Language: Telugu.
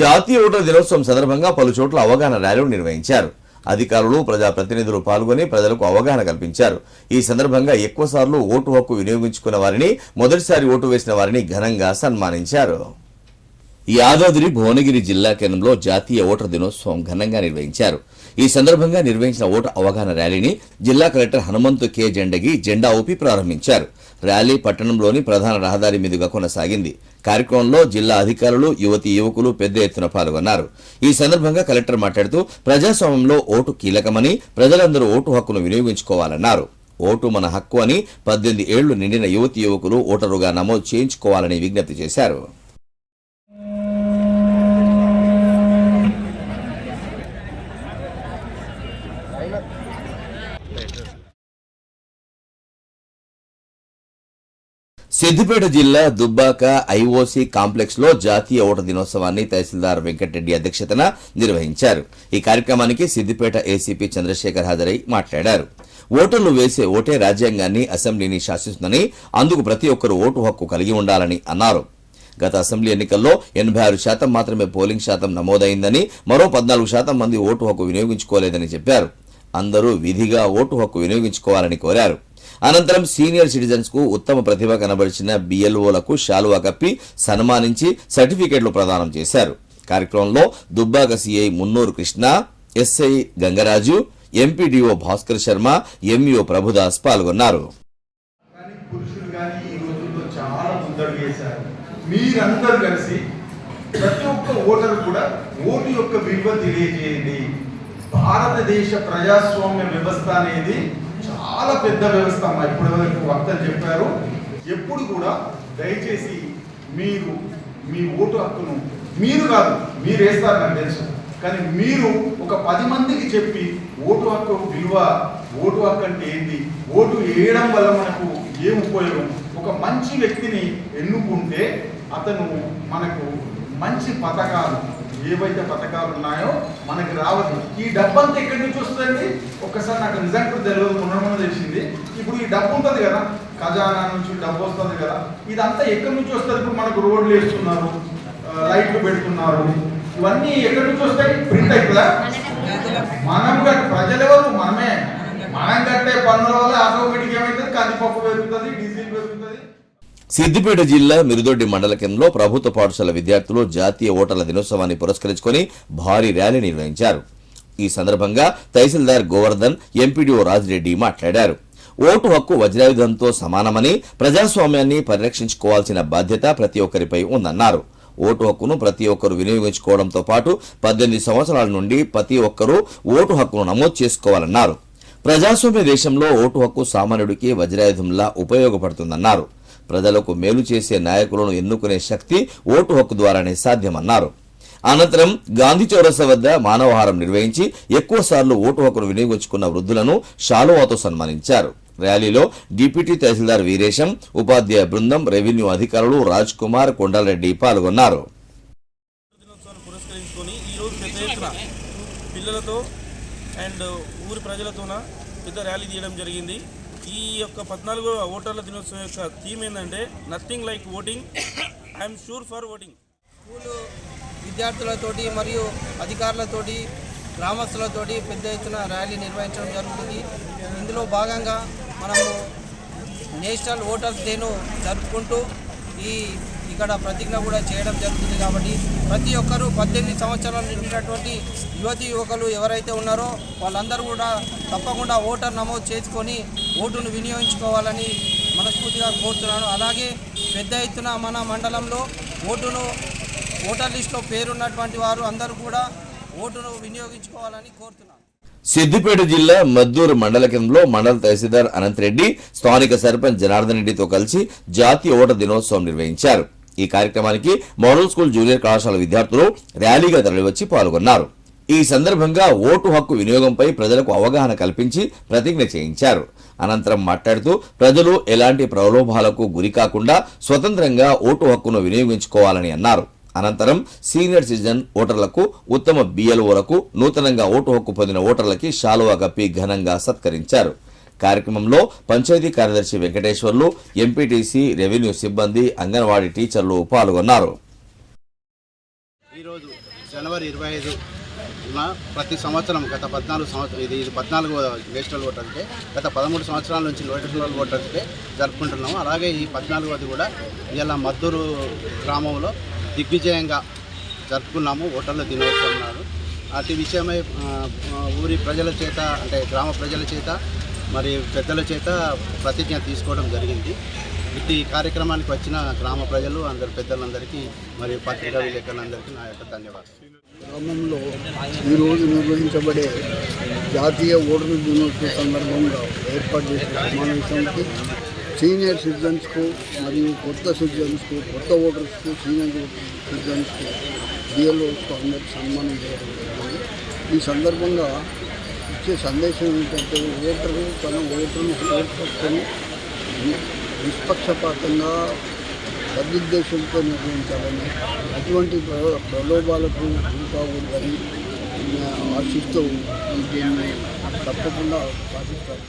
జాతీయ ఓటర్ దినోత్సవం సందర్భంగా పలు చోట్ల అవగాహన ర్యాలీలు నిర్వహించారు. అధికారులు ప్రజాప్రతినిధులు పాల్గొని ప్రజలకు అవగాహన కల్పించారు. ఈ సందర్భంగా ఎక్కువ సార్లు ఓటు హక్కు వినియోగించుకున్న వారిని మొదటిసారి ఓటు వేసిన వారిని ఘనంగా సన్మానించారు. యాదాద్రి భువనగిరి జిల్లా కేంద్రంలో జాతీయ ఓటర్ దినోత్సవం ఘనంగా నిర్వహించారు. ఈ సందర్భంగా నిర్వహించిన ఓటు అవగాహన ర్యాలీని జిల్లా కలెక్టర్ హనుమంతు కె. జెండగి జెండా ఊపి ప్రారంభించారు. ర్యాలీ పట్టణంలోని ప్రధాన రహదారి మీదుగా కొనసాగింది. కార్యక్రమంలో జిల్లా అధికారులు యువతి యువకులు పెద్ద ఎత్తున పాల్గొన్నారు. ఈ సందర్భంగా కలెక్టర్ మాట్లాడుతూ ప్రజాస్వామ్యంలో ఓటు కీలకమని ప్రజలందరూ ఓటు హక్కును వినియోగించుకోవాలన్నారు. ఓటు మన హక్కు అని పద్దెనిమిది ఏళ్ళు నిండిన యువతి యువకులు ఓటరుగా నమోదు చేయించుకోవాలని విజ్ఞప్తి చేశారు. సిద్దిపేట జిల్లా దుబ్బాక ఐఓసీ కాంప్లెక్స్లో జాతీయ ఓట దినోత్సవాన్ని తహసీల్దార్ వెంకటరెడ్డి అధ్యక్షతన నిర్వహించారు. ఈ కార్యక్రమానికి సిద్దిపేట ఏసీపీ చంద్రశేఖర్ హాజరై మాట్లాడారు. ఓటర్లు వేసే ఓటే రాజ్యాంగాన్ని అసెంబ్లీని శాసిస్తుందని అందుకు ప్రతి ఒక్కరూ ఓటు హక్కు కలిగి ఉండాలని అన్నారు. గత అసెంబ్లీ ఎన్నికల్లో ఎనభై ఆరు శాతం మాత్రమే పోలింగ్ శాతం నమోదైందని మరో పద్నాలుగు శాతం మంది ఓటు హక్కు వినియోగించుకోలేదని చెప్పారు. అందరూ విధిగా ఓటు హక్కు వినియోగించుకోవాలని కోరారు. అనంతరం సీనియర్ సిటిజన్స్కు ఉత్తమ ప్రతిభ కనబరిచిన బిఎల్ఓలకు శాలువా కప్పి సన్మానించి సర్టిఫికెట్లు ప్రదానం చేశారు. కార్యక్రమంలో Dubbaka CI Munnuru Krishna SI Gangaraju MPDO Bhaskar Sharma MEO Prabhudas పాల్గొన్నారు. మీరందరూ కలిసి ప్రతి ఒక్క ఓటర్ కూడా ఓటు యొక్క విలువ తెలియజేయండి. భారతదేశ ప్రజాస్వామ్య వ్యవస్థ అనేది చాలా పెద్ద వ్యవస్థ అమ్మ. ఇప్పుడు వరకు వక్తలు చెప్పారు. ఎప్పుడు కూడా దయచేసి మీరు మీ ఓటు హక్కును మీరు కాదు మీరు వేస్తారు నాకు తెలుసు. కానీ మీరు ఒక పది మందికి చెప్పి ఓటు హక్కు విలువ ఓటు హక్కు అంటే ఏంటి ఓటు వేయడం వల్ల మనకు ఏం ఉపయోగం? ఒక మంచి వ్యక్తిని ఎన్నుకుంటే అతను మనకు మంచి పథకాలు ఏవైతే పథకాలు ఉన్నాయో మనకి రావద్దు ఈ డబ్బంతా ఎక్కడి నుంచి వస్తుంది ఒక్కసారి నాకు నిజంగా తెలియదు ఉండడం మొన్న తెలిసింది. ఇప్పుడు ఈ డబ్బు ఉంటుంది కదా ఖజానా నుంచి డబ్బు వస్తుంది కదా ఇదంతా ఎక్కడి నుంచి వస్తుంది? ఇప్పుడు మనకు రోడ్లు వేస్తున్నారు లైట్లు పెడుతున్నారు. ఇవన్నీ ఎక్కడి నుంచి వస్తాయి? ప్రింట్ అవుతుందా మనం కట్ట ప్రజలెవరు మనమే. మనం కట్టే పన్నుల వల్ల ఆటోమేటిక్ ఏమవుతుంది కందిపప్పు పెరుగుతుంది డీజిల్ పెరుగుతుంది. సిద్దిపేట జిల్లా మిరుదొడ్డి మండల కేంద్రంలో ప్రభుత్వ పాఠశాల విద్యార్థులు జాతీయ ఓటర్ల దినోత్సవాన్ని పురస్కరించుకొని భారీ ర్యాలీ నిర్వహించారు. ఈ సందర్భంగా తహసీల్దార్ గోవర్ధన్ ఎంపీడీఓ రాజిరెడ్డి మాట్లాడారు. ఓటు హక్కు వజ్రాయుధంతో సమానమని ప్రజాస్వామ్యాన్ని పరిరక్షించుకోవాల్సిన బాధ్యత ప్రతి ఒక్కరిపై ఉందన్నారు. ఓటు హక్కును ప్రతి ఒక్కరు వినియోగించుకోవడంతో పాటు పద్దెనిమిది సంవత్సరాల నుండి ప్రతి ఒక్కరూ ఓటు హక్కును నమోదు చేసుకోవాలన్నారు. ప్రజాస్వామ్య దేశంలో ఓటు హక్కు సామాన్యుడికి వజ్రాయుధంలా ఉపయోగపడుతుందన్నారు. ప్రజలకు మేలు చేసే నాయకులను ఎన్నుకునే శక్తి ఓటు హక్కు ద్వారానే సాధ్యమన్నారు. అనంతరం గాంధీ చౌరస వద్ద మానవహారం నిర్వహించి ఎక్కువసార్లు ఓటు హక్కును వినియోగించుకున్న వృద్ధులను షాలువాతో సన్మానించారు. ర్యాలీలో డిప్యూటీ తహసీల్దార్ వీరేశం ఉపాధ్యాయ బృందం రెవెన్యూ అధికారులు రాజ్ కుమార్ కొండలరెడ్డి పాల్గొన్నారు. పిల్లలతో అండ్ ఊరి ప్రజలతోన పెద్ద ర్యాలీ తీయడం జరిగింది. ఈ యొక్క పద్నాలుగో ఓటర్ల దినోత్సవం యొక్క థీమ్ ఏంటంటే nothing like voting I'm sure for voting school విద్యార్థులతోటి మరియు అధికారులతోటి గ్రామస్తులతోటి పెద్ద ఎత్తున ర్యాలీ నిర్వహించడం జరుగుతుంది. ఇందులో భాగంగా మనము నేషనల్ ఓటర్స్ డేను జరుపుకుంటూ ఈ ఇక్కడ ప్రతిజ్ఞ కూడా చేయడం జరుగుతుంది కాబట్టి ప్రతి ఒక్కరూ పద్దెనిమిది సంవత్సరాలు నిండినటువంటి యువతి యువకులు ఎవరైతే ఉన్నారో వాళ్ళందరూ కూడా తప్పకుండా ఓటర్ నమోదు చేసుకొని ఓటును వినియోగించుకోవాలని మనస్ఫూర్తిగా కోరుతున్నాను. అలాగే పెద్ద ఎత్తున మన మండలంలో ఓటును ఓటర్ లిస్టులో పేరున్నటువంటి వారు అందరూ కూడా ఓటును వినియోగించుకోవాలని కోరుతున్నాను. సిద్దిపేట జిల్లా మద్దూరు మండల కేంద్రంలో మండల తహసీల్దార్ అనంతరెడ్డి స్థానిక సర్పంచ్ జనార్దన్ రెడ్డితో కలిసి జాతీయ ఓటర్ దినోత్సవం నిర్వహించారు. ఈ కార్యక్రమానికి మోడల్ స్కూల్ జూనియర్ కళాశాల విద్యార్థులు ర్యాలీగా తరలివచ్చి పాల్గొన్నారు. ఈ సందర్భంగా ఓటు హక్కు వినియోగంపై ప్రజలకు అవగాహన కల్పించి ప్రతిజ్ఞ చేయించారు. అనంతరం మాట్లాడుతూ ప్రజలు ఎలాంటి ప్రలోభాలకు గురికాకుండా స్వతంత్రంగా ఓటు హక్కును వినియోగించుకోవాలని అన్నారు. అనంతరం సీనియర్ సిటిజన్ ఓటర్లకు ఉత్తమ బిఎల్ఓలకు నూతనంగా ఓటు హక్కు పొందిన ఓటర్లకి శాలువా కప్పి ఘనంగా సత్కరించారు. కార్యక్రమంలో పంచాయతీ కార్యదర్శి వెంకటేశ్వర్లు ఎంపీటీసీ రెవెన్యూ సిబ్బంది అంగన్వాడీ టీచర్లు పాల్గొన్నారు. ఈరోజు జనవరి ఇరవై ఐదు ప్రతి సంవత్సరం గత పద్నాలుగు సంవత్సరం ఇది ఇది పద్నాలుగు నేషనల్ ఓటర్ డే గత పదమూడు సంవత్సరాల నుంచి నేషనల్ ఓటర్ డే జరుపుకుంటున్నాము. అలాగే ఈ పద్నాలుగోది కూడా ఇలా మద్దూరు గ్రామంలో దిగ్విజయంగా జరుపుకున్నాము. ఓటర్ల దినోత్సవం నాడు. అటు విషయమై ఊరి ప్రజల చేత అంటే గ్రామ ప్రజల చేత మరి పెద్దల చేత ప్రతిజ్ఞ తీసుకోవడం జరిగింది. ఇట్టి ఈ కార్యక్రమానికి వచ్చిన గ్రామ ప్రజలు అందరు పెద్దలందరికీ మరియు పత్రికా విలేకరులందరికీ నా యొక్క ధన్యవాదాలు. గ్రామంలో ఈరోజు నిర్వహించబడే జాతీయ ఓటరు దినోత్సవ సందర్భంగా ఏర్పాటు చేసిన సమావేశానికి సీనియర్ సిటిజన్స్కు మరియు కొత్త సిటిజన్స్కు కొత్త ఓటర్స్కు సీనియర్ సిటిజన్స్కు డిఎల్ఓస్కు అందరికీ సన్మానం చేయడం జరిగింది. ఈ సందర్భంగా ఇచ్చే సందేశం ఏంటంటే ఓటరు తన ఓటర్ను ఓటుకొని నిష్పక్షపాతంగా సదుద్దేశంతో నిర్వహించాలని అటువంటి ప్ర- ప్రలోభాలకు గురికాకూడదని ఆ, ఆశిస్తూ దీన్ని తప్పకుండా పాటిస్తారు